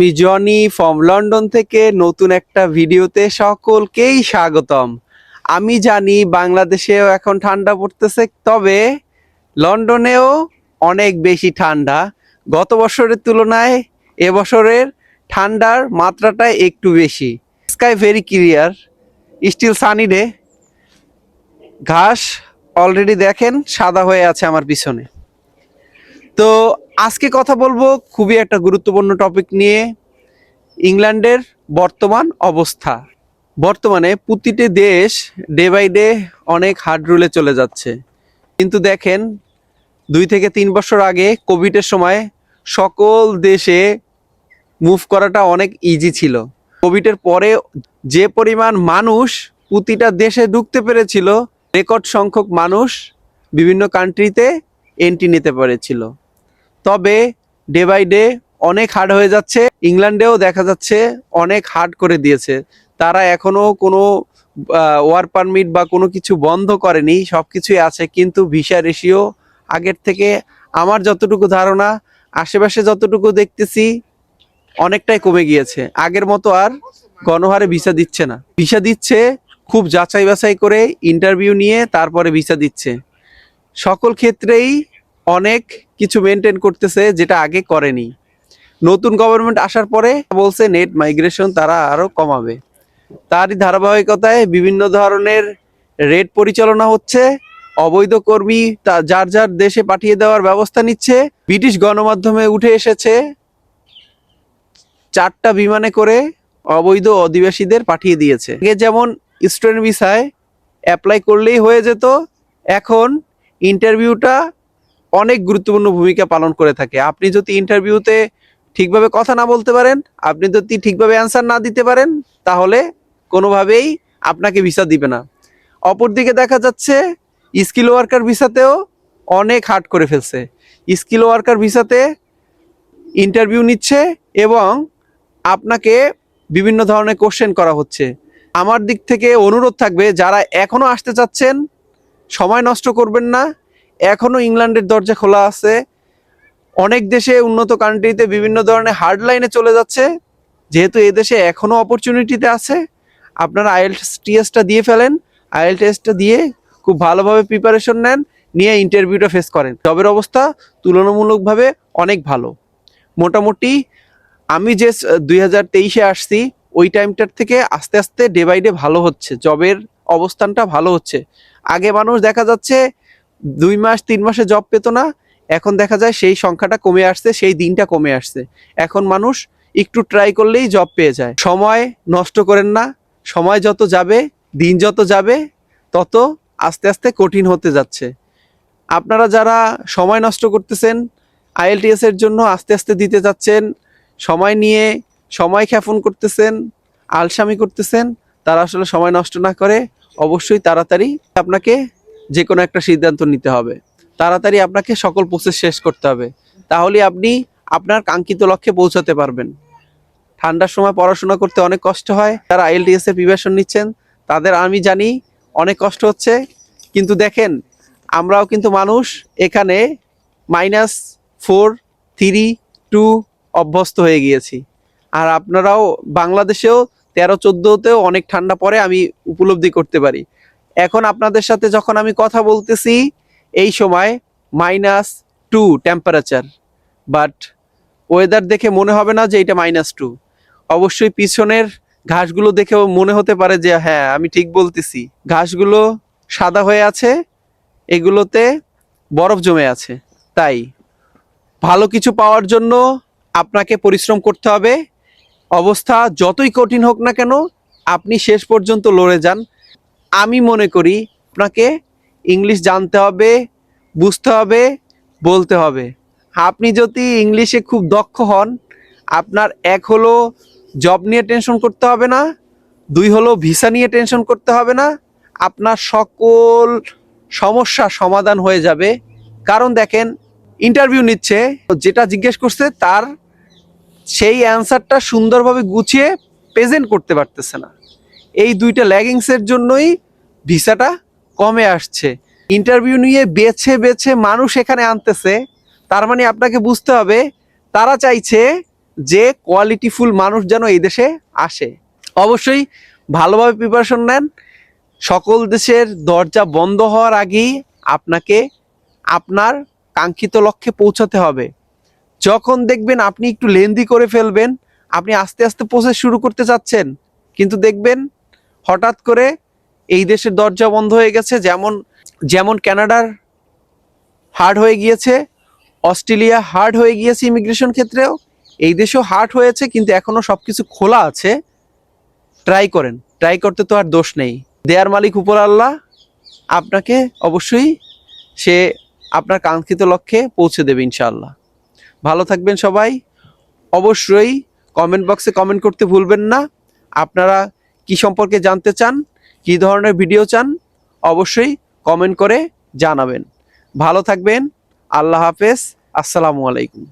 আমি Johnny from London থেকে নতুন একটা ভিডিওতে সকলকেই স্বাগতম। আমি জানি বাংলাদেশেও এখন ঠান্ডা পড়তেছে, তবে লন্ডনেও অনেক বেশি ঠান্ডা। গত বছরের তুলনায় এবছরের ঠান্ডার মাত্রাটা একটু বেশি। Sky very clear still sunny day ঘাস অলরেডি দেখেন, সাদা হয়ে আছে আমার পিছনে। তো আজকে কথা বলব খুবই একটা গুরুত্বপূর্ণ টপিক নিয়ে, ইংল্যান্ডের বর্তমান অবস্থা। বর্তমানে প্রতিটি দেশ ডে বাই ডে অনেক হার্ড রুলে চলে যাচ্ছে। কিন্তু দেখেন, দুই থেকে তিন বছর আগে কোভিডের সময় সকল দেশে মুভ করাটা অনেক ইজি ছিল। কোভিডের পরে যে পরিমাণ মানুষ প্রতিটা দেশে ঢুকতে পেরেছিল রেকর্ড সংখ্যক মানুষ বিভিন্ন কান্ট্রিতে এন্ট্রি নিতে পেরেছিল। তবে ডে বাই ডে অনেক হার্ড হয়ে যাচ্ছে। ইংল্যান্ডেও দেখা যাচ্ছে অনেক হার্ড করে দিয়েছে। তারা এখনও কোনো ওয়ার পারমিট বা কোনো কিছু বন্ধ করেনি সব কিছুই আছে। কিন্তু ভিসা রেশিও আগের থেকে আমার যতটুকু ধারণা, আশেপাশে যতটুকু দেখতেছি, অনেকটাই কমে গিয়েছে। আগের মতো আর গণহারে ভিসা দিচ্ছে না। ভিসা দিচ্ছে খুব যাচাই বাছাই করে ইন্টারভিউ নিয়ে তারপরে ভিসা দিচ্ছে। সকল ক্ষেত্রেই অনেক কিছু মেনটেন করতেছে যেটা আগে করেনি। নতুন গভর্নমেন্ট আসার পরে বলছে নেট মাইগ্রেশন তারা আরও কমাবে। তারই ধারাবাহিকতায় বিভিন্ন ধরনের রেট পরিচালনা হচ্ছে। অবৈধ কর্মী তা যার যার দেশে পাঠিয়ে দেওয়ার ব্যবস্থা নিচ্ছে। ব্রিটিশ গণমাধ্যমে উঠে এসেছে চারটা বিমানে করে অবৈধ অধিবাসীদের পাঠিয়ে দিয়েছে। আগে যেমন স্টুডেন্ট ভিসায় অ্যাপ্লাই করলেই হয়ে যেত, এখন ইন্টারভিউটা অনেক গুরুত্বপূর্ণ ভূমিকা পালন করে থাকে। আপনি যদি ইন্টারভিউতে ঠিকভাবে কথা না বলতে পারেন, আপনি যদি ঠিকভাবে অ্যান্সার না দিতে পারেন, তাহলে কোনোভাবেই আপনাকে ভিসা দিবে না। অপরদিকে দেখা যাচ্ছে স্কিল ওয়ার্কার ভিসাতেও অনেক হার্ড করে ফেলছে। স্কিল ওয়ার্কার ভিসাতে ইন্টারভিউ নিচ্ছে এবং আপনাকে বিভিন্ন ধরনের কোশ্চেন করা হচ্ছে। আমার দিক থেকে অনুরোধ থাকবে, যারা এখনও আসতে চাচ্ছেন, সময় নষ্ট করবেন না। এখনও ইংল্যান্ডের দরজা খোলা আছে। অনেক দেশে উন্নত কান্ট্রিতে বিভিন্ন ধরনের হার্ড লাইনে চলে যাচ্ছে। যেহেতু এই দেশে এখনও অপরচুনিটিতে আছে, আপনারা আইএলটিএস টিএসটা দিয়ে ফেলেন। আইএলটিএসটা দিয়ে খুব ভালোভাবে প্রিপারেশন নেন, নিয়ে ইন্টারভিউটা ফেস করেন। জবের অবস্থা তুলনামূলকভাবে অনেক ভালো। মোটামুটি আমি যে দুই হাজার তেইশে আসছি, ওই টাইমটার থেকে আস্তে আস্তে ডে বাই ডে ভালো হচ্ছে। জবের অবস্থানটা ভালো হচ্ছে। আগে মানুষ দেখা যাচ্ছে দুই মাস, তিন মাসে জব পেত না। এখন দেখা যায় সেই সংখ্যাটা কমে আসছে, সেই দিনটা কমে আসছে। এখন মানুষ একটু ট্রাই করলেই জব পেয়ে যায়। সময় নষ্ট করেন না। সময় যত যাবে, দিন যত যাবে, তত আস্তে আস্তে কঠিন হতে যাচ্ছে। আপনারা যারা সময় নষ্ট করতেছেন আইএলটিএস এর জন্য আস্তে আস্তে দিতে যাচ্ছেন, সময় নিয়ে সময় খ্যাপন করতেছেন, আলসামি করতেছেন, তারা আসলে সময় নষ্ট না করে অবশ্যই তাড়াতাড়ি আপনাকে যে কোনো একটা সিদ্ধান্ত নিতে হবে। তাড়াতাড়ি আপনাকে সকল প্রসেস শেষ করতে হবে। তাহলে আপনি আপনার কাঙ্ক্ষিত লক্ষ্যে পৌঁছাতে পারবেন। ঠান্ডার সময় পড়াশোনা করতে অনেক কষ্ট হয়। যারা আইএলটিএস এর প্রিপারেশন নিচ্ছেন, তাদের আমি জানি অনেক কষ্ট হচ্ছে। কিন্তু দেখেন, আমরাও কিন্তু মানুষ এখানে মাইনাস ফোর থ্রি টু অভ্যস্ত হয়ে গিয়েছি। আর আপনারাও বাংলাদেশেও তেরো, চোদ্দোতেও অনেক ঠান্ডা পরে আমি উপলব্ধি করতে পারি। এখন আপনাদের সাথে যখন আমি কথা বলতেছি, এই সময় minus two temperature but weather দেখে মনে হবে না যে এটা মাইনাস টু অবশ্যই পিছনের ঘাসগুলো দেখেও মনে হতে পারে যে হ্যাঁ আমি ঠিক বলতেছি। ঘাসগুলো সাদা হয়ে আছে, এগুলোতে বরফ জমে আছে। তাই ভালো কিছু পাওয়ার জন্য আপনাকে পরিশ্রম করতে হবে। অবস্থা যতই কঠিন হোক না কেন, আপনি শেষ পর্যন্ত লড়ে যান। আমি মনে করি আপনাকে ইংলিশ জানতে হবে, বুঝতে হবে, বলতে হবে। আপনি যদি ইংলিশে খুব দক্ষ হন, আপনার এক হলো জব নিয়ে টেনশন করতে হবে না, দুই হলো ভিসা নিয়ে টেনশন করতে হবে না, আপনার সকল সমস্যা সমাধান হয়ে যাবে। কারণ দেখেন ইন্টারভিউ নিচ্ছে, যেটা জিজ্ঞেস করছে তার সেই অ্যান্সারটা সুন্দরভাবে গুছিয়ে প্রেজেন্ট করতে পারতেছে না। এই দুইটা ল্যাগিংসের জন্যই ভিসাটা কমে আসছে। ইন্টারভিউ নিয়ে বেছে বেছে মানুষ এখানে আনতেছে। তার মানে আপনাকে বুঝতে হবে, তারা চাইছে যে কোয়ালিটিফুল মানুষ যেন এই দেশে আসে। অবশ্যই ভালোভাবে প্রিপারেশন নেন। সকল দেশের দরজা বন্ধ হওয়ার আগেই আপনাকে আপনার কাঙ্ক্ষিত লক্ষ্যে পৌঁছাতে হবে। যখন দেখবেন আপনি একটু লেন্দি করে ফেলবেন, আপনি আস্তে আস্তে প্রসেস শুরু করতে চাচ্ছেন, কিন্তু দেখবেন হঠাৎ করে এই দেশের দরজা বন্ধ হয়ে গেছে, যেমন যেমন কানাডার হার্ড হয়ে গিয়েছে, অস্ট্রেলিয়া হার্ড হয়ে গিয়েছে ইমিগ্রেশন ক্ষেত্রেও, এই দেশেও হার্ড হয়েছে, কিন্তু এখনও সবকিছু খোলা আছে। ট্রাই করেন, ট্রাই করতে তো আর দোষ নেই। দেয়ার মালিক উপর আল্লাহ আপনাকে অবশ্যই সে আপনার কাঙ্ক্ষিত লক্ষ্যে পৌঁছে দেবে ইনশাআল্লাহ। ভালো থাকবেন সবাই। অবশ্যই কমেন্ট বক্সে কমেন্ট করতে ভুলবেন না। আপনারা কি সম্পর্কে জানতে চান, কি ধরনের ভিডিও চান, অবশ্যই কমেন্ট করে জানাবেন। ভালো থাকবেন, আল্লাহ হাফেজ, আসসালামু আলাইকুম।